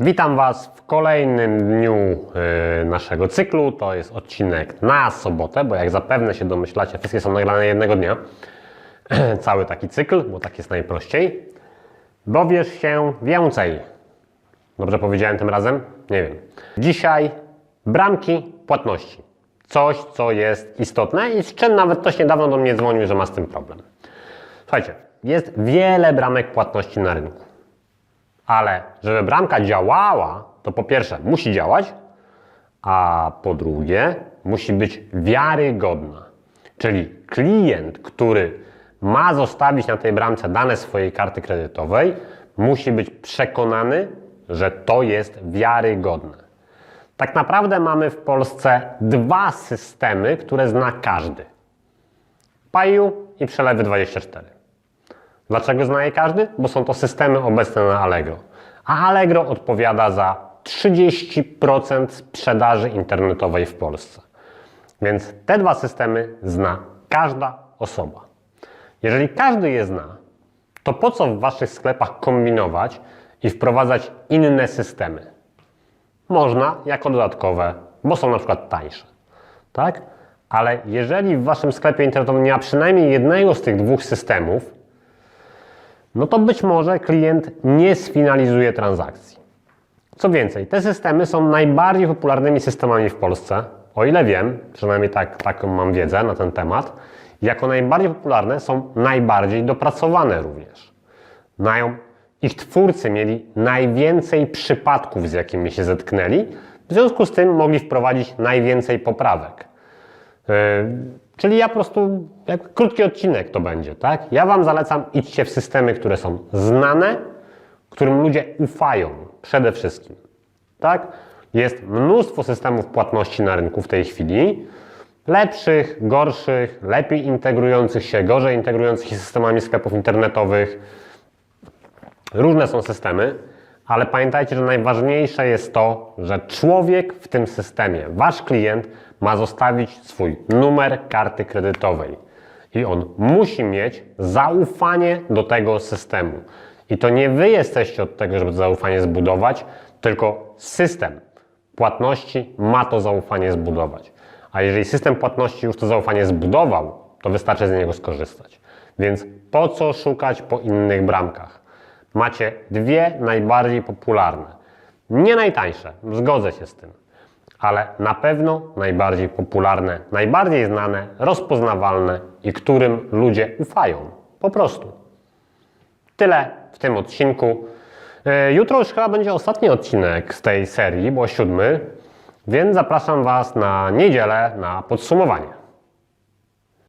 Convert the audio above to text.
Witam Was w kolejnym dniu y, naszego cyklu. To jest odcinek na sobotę, bo jak zapewne się domyślacie, wszystkie są nagrane jednego dnia. Cały taki cykl, bo tak jest najprościej. Dowiesz się więcej. Dobrze powiedziałem tym razem? Nie wiem. Dzisiaj bramki płatności. Coś, co jest istotne i z czym nawet ktoś niedawno do mnie dzwonił, że ma z tym problem. Słuchajcie, jest wiele bramek płatności na rynku. Ale żeby bramka działała, to po pierwsze musi działać, a po drugie musi być wiarygodna. Czyli klient, który ma zostawić na tej bramce dane swojej karty kredytowej, musi być przekonany, że to jest wiarygodne. Tak naprawdę mamy w Polsce dwa systemy, które zna każdy. Paju i Przelewy 24. Dlaczego zna je każdy? Bo są to systemy obecne na Allegro. A Allegro odpowiada za 30% sprzedaży internetowej w Polsce. Więc te dwa systemy zna każda osoba. Jeżeli każdy je zna, to po co w waszych sklepach kombinować i wprowadzać inne systemy? Można jako dodatkowe, bo są na przykład tańsze. Tak? Ale jeżeli w waszym sklepie internetowym nie ma przynajmniej jednego z tych dwóch systemów, no to być może klient nie sfinalizuje transakcji. Co więcej, te systemy są najbardziej popularnymi systemami w Polsce, o ile wiem, przynajmniej tak, taką mam wiedzę na ten temat, jako najbardziej popularne są najbardziej dopracowane również. Mają, ich twórcy mieli najwięcej przypadków, z jakimi się zetknęli, w związku z tym mogli wprowadzić najwięcej poprawek. Yy, czyli ja po prostu, jak krótki odcinek to będzie, tak? Ja Wam zalecam, idźcie w systemy, które są znane, którym ludzie ufają przede wszystkim, tak? Jest mnóstwo systemów płatności na rynku w tej chwili, lepszych, gorszych, lepiej integrujących się, gorzej integrujących się systemami sklepów internetowych. Różne są systemy, ale pamiętajcie, że najważniejsze jest to, że człowiek w tym systemie, wasz klient, ma zostawić swój numer karty kredytowej. I on musi mieć zaufanie do tego systemu. I to nie wy jesteście od tego, żeby to zaufanie zbudować, tylko system płatności ma to zaufanie zbudować. A jeżeli system płatności już to zaufanie zbudował, to wystarczy z niego skorzystać. Więc po co szukać po innych bramkach? Macie dwie najbardziej popularne. Nie najtańsze, zgodzę się z tym, ale na pewno najbardziej popularne, najbardziej znane, rozpoznawalne i którym ludzie ufają. Po prostu. Tyle w tym odcinku. E, Jutro już chyba będzie ostatni odcinek z tej serii, bo siódmy, więc zapraszam Was na niedzielę na podsumowanie.